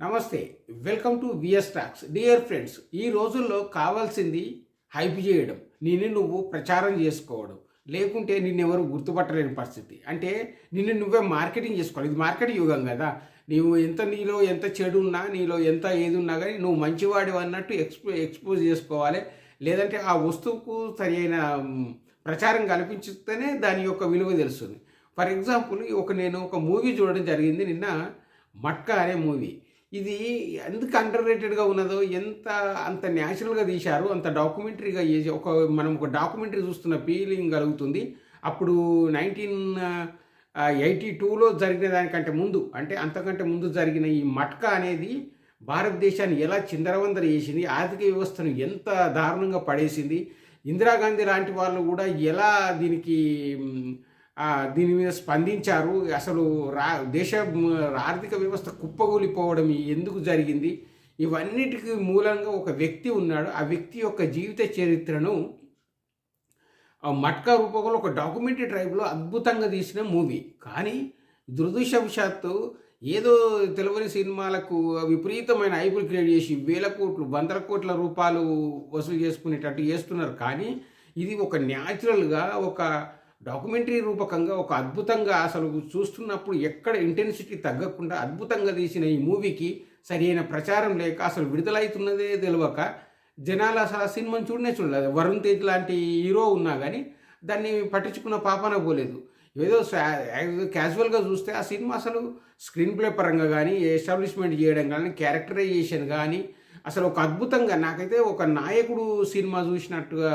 నమస్తే welcome to VS talks. Dear friends ఈ రోజుల్లో కావాల్సింది హైప్ చేయడం. నిన్ను నువ్వు ప్రచారం చేసుకోవడం. లేకుంటే నిన్నెవరు గుర్తుపట్టలేని పరిస్థితి. అంటే నిన్ను నువ్వే మార్కెటింగ్ చేసుకోవాలి. ఇది మార్కెట్ యుగం కదా. నీవు ఎంత నీలో ఎంత చెడు ఉన్నా నీలో ఎంత ఏది ఉన్నా కానీ నువ్వు మంచివాడి అన్నట్టు ఎక్స్పో ఎక్స్పోజ్ చేసుకోవాలి. లేదంటే ఆ వస్తువుకు సరి అయిన ప్రచారం కల్పించితేనే దాని యొక్క విలువ తెలుస్తుంది. ఫర్ ఎగ్జాంపుల్ ఒక నేను ఒక మూవీ చూడడం జరిగింది నిన్న. మట్కా అనే మూవీ. ఇది ఎందుకు అండర్ రేటెడ్గా ఉన్నదో ఎంత అంత న్యాచురల్గా తీశారు అంత డాక్యుమెంటరీగా చేసి ఒక మనం ఒక డాక్యుమెంటరీ చూస్తున్న ఫీలింగ్ కలుగుతుంది. అప్పుడు నైన్టీన్ ఎయిటీ టూలో జరిగిన దానికంటే ముందు అంటే అంతకంటే ముందు జరిగిన ఈ మట్కా అనేది భారతదేశాన్ని ఎలా చిందరవందర చేసింది ఆర్థిక వ్యవస్థను ఎంత దారుణంగా పడేసింది ఇందిరాగాంధీ లాంటి వాళ్ళు కూడా ఎలా దీనికి దీని మీద స్పందించారు. అసలు రా దేశ ఆర్థిక వ్యవస్థ కుప్పగూలిపోవడం ఎందుకు జరిగింది? ఇవన్నిటికి మూలంగా ఒక వ్యక్తి ఉన్నాడు. ఆ వ్యక్తి యొక్క జీవిత చరిత్రను మట్కా రూపంలో ఒక డాక్యుమెంటరీ ట్రైబ్లో అద్భుతంగా తీసిన మూవీ. కానీ దురదృష్టవశాత్తు ఏదో తెలియని సినిమాలకు విపరీతమైన ఐపులు క్రియేట్ చేసి వేల కోట్లు వందల కోట్ల రూపాయలు వసూలు చేసుకునేటట్టు చేస్తున్నారు. కానీ ఇది ఒక న్యాచురల్గా ఒక డాక్యుమెంటరీ రూపకంగా ఒక అద్భుతంగా అసలు చూస్తున్నప్పుడు ఎక్కడ ఇంటెన్సిటీ తగ్గకుండా అద్భుతంగా తీసిన ఈ మూవీకి సరైన ప్రచారం లేక అసలు విడుదలవుతున్నదే తెలియక జనాలు అసలు ఆ సినిమాని చూడనే చూడలేదు. వరుణ్ తేజ్ లాంటి హీరో ఉన్నా కానీ దాన్ని పట్టించుకున్న పాపన పోలేదు. ఏదో క్యాజువల్గా చూస్తే ఆ సినిమా అసలు స్క్రీన్ ప్లే పరంగా కానీ ఎస్టాబ్లిష్మెంట్ చేయడం కానీ క్యారెక్టరైజేషన్ కానీ అసలు ఒక అద్భుతంగా నాకైతే ఒక నాయకుడు సినిమా చూసినట్టుగా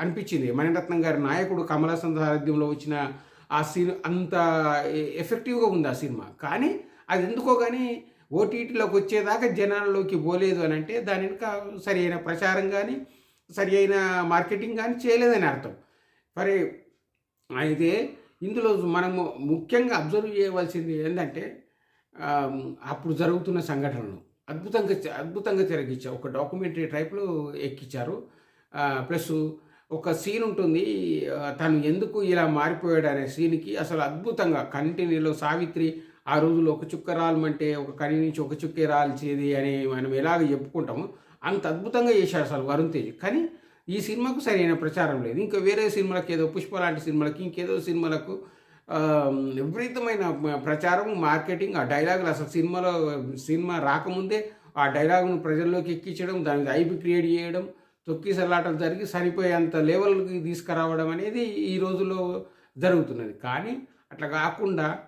అనిపించింది. మణిరత్నం గారి నాయకుడు కమలాసన్ సారథ్యంలో వచ్చిన ఆ సీన్ అంత ఎఫెక్టివ్గా ఉంది ఆ సినిమా. కానీ అది ఎందుకో కానీ ఓటీటీలోకి వచ్చేదాకా జనాల్లోకి పోలేదు అని అంటే దాని వెనుక సరి అయిన ప్రచారం కానీ సరి అయిన మార్కెటింగ్ కానీ చేయలేదని అర్థం. మరి అయితే ఇందులో మనము ముఖ్యంగా అబ్జర్వ్ చేయవలసింది ఏంటంటే అప్పుడు జరుగుతున్న సంఘటనలు. అద్భుతంగా అద్భుతంగా తిరగించారు ఒక డాక్యుమెంటరీ టైప్లో ఎక్కించారు ప్లస్ ఒక సీన్ ఉంటుంది. తను ఎందుకు ఇలా మారిపోయాడు అనే సీన్కి అసలు అద్భుతంగా కంటిన్యూలో సావిత్రి ఆ రోజుల్లో ఒక చుక్క రాలమంటే ఒక కని నుంచి ఒక చుక్కే రాల్చేది అని మనం ఎలాగ చెప్పుకుంటామో అంత అద్భుతంగా చేశాడు అసలు వరుణ్ తేజ్. కానీ ఈ సినిమాకు సరైన ప్రచారం లేదు. ఇంకా వేరే సినిమాలకు ఏదో పుష్ప లాంటి సినిమాలకి ఇంకేదో సినిమాలకు విపరీతమైన ప్రచారం మార్కెటింగ్ ఆ డైలాగులు అసలు సినిమాలో సినిమా రాకముందే ఆ డైలాగును ప్రజల్లోకి ఎక్కించడం దాని మీద ఐపి క్రియేట్ చేయడం తొక్కిసలాటలు జరిగి సరిపోయేంత లెవెల్కి తీసుకురావడం అనేది ఈ రోజుల్లో జరుగుతున్నది. కానీ అట్లా కాకుండా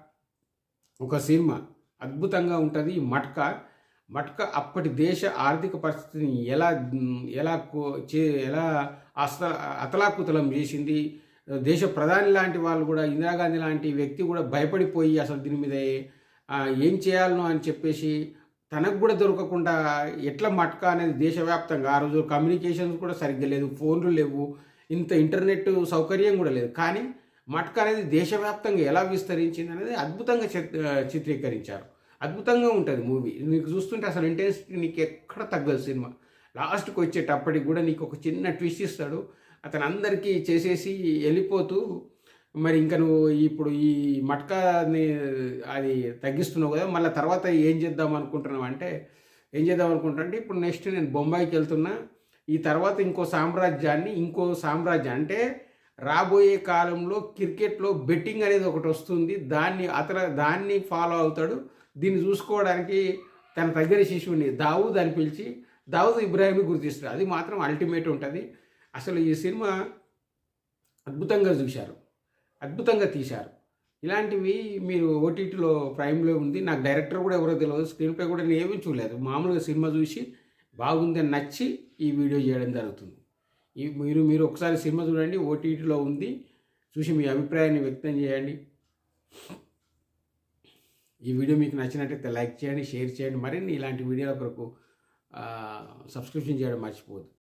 ఒక సినిమా అద్భుతంగా ఉంటుంది ఈ మట్క. మట్క అప్పటి దేశ ఆర్థిక పరిస్థితిని ఎలా ఎలా కో- చే ఎలా అస్త అతలాకుతలం చేసింది దేశ ప్రధాని లాంటి వాళ్ళు కూడా ఇందిరాగాంధీ లాంటి వ్యక్తి కూడా భయపడిపోయి అసలు దీని మీద ఏం చేయాలనో అని చెప్పేసి తనకు కూడా దొరకకుండా ఎట్లా మట్క అనేది దేశవ్యాప్తంగా ఆ రోజు కమ్యూనికేషన్స్ కూడా సరిగ్గా లేదు ఫోన్లు లేవు ఇంత ఇంటర్నెట్ సౌకర్యం కూడా లేదు. కానీ మట్క అనేది దేశవ్యాప్తంగా ఎలా విస్తరించింది అనేది అద్భుతంగా చిత్రీకరించారు. అద్భుతంగా ఉంటుంది మూవీ నీకు చూస్తుంటే అసలు ఇంటెన్సిటీ నీకు ఎక్కడ తగ్గదు సినిమా. లాస్ట్కి వచ్చేటప్పటికి కూడా నీకు ఒక చిన్న ట్విస్ట్ ఇస్తాడు. అతను అందరికీ చేసేసి వెళ్ళిపోతూ మరి ఇంకా నువ్వు ఇప్పుడు ఈ మట్కాని అది తగ్గిస్తున్నావు కదా మళ్ళీ తర్వాత ఏం చేద్దాం అనుకుంటున్నావు? అంటే ఏం చేద్దాం అనుకుంటున్నా అంటే ఇప్పుడు నెక్స్ట్ నేను బొంబాయికి వెళ్తున్నా ఈ తర్వాత ఇంకో సామ్రాజ్యాన్ని ఇంకో సామ్రాజ్యం అంటే రాబోయే కాలంలో క్రికెట్లో బెట్టింగ్ అనేది ఒకటి వస్తుంది దాన్ని అతను దాన్ని ఫాలో అవుతాడు దీన్ని చూసుకోవడానికి తన దగ్గర శిశువుని దావూద్ అని పిలిచి దావూద్ ఇబ్రాహింని గుర్తిస్తాడు. అది మాత్రం అల్టిమేట్ ఉంటుంది. అసలు ఈ సినిమా అద్భుతంగా చూశారు. అద్భుతంగా తీశారు. ఇలాంటివి మీరు ఓటీటీలో ప్రైమ్లో ఉంది. నాకు డైరెక్టర్ కూడా ఎవరో తెలియదు స్క్రీన్ ప్లే కూడా నేను ఏమీ చూడలేదు. మామూలుగా సినిమా చూసి బాగుందని నచ్చి ఈ వీడియో చేయడం జరుగుతుంది. ఈ మీరు మీరు ఒకసారి సినిమా చూడండి. ఓటీటీలో ఉంది. చూసి మీ అభిప్రాయాన్ని వ్యక్తం చేయండి. ఈ వీడియో మీకు నచ్చినట్టయితే లైక్ చేయండి షేర్ చేయండి. మరిన్ని ఇలాంటి వీడియోల కొరకు సబ్స్క్రిప్షన్ చేయడం మర్చిపోదు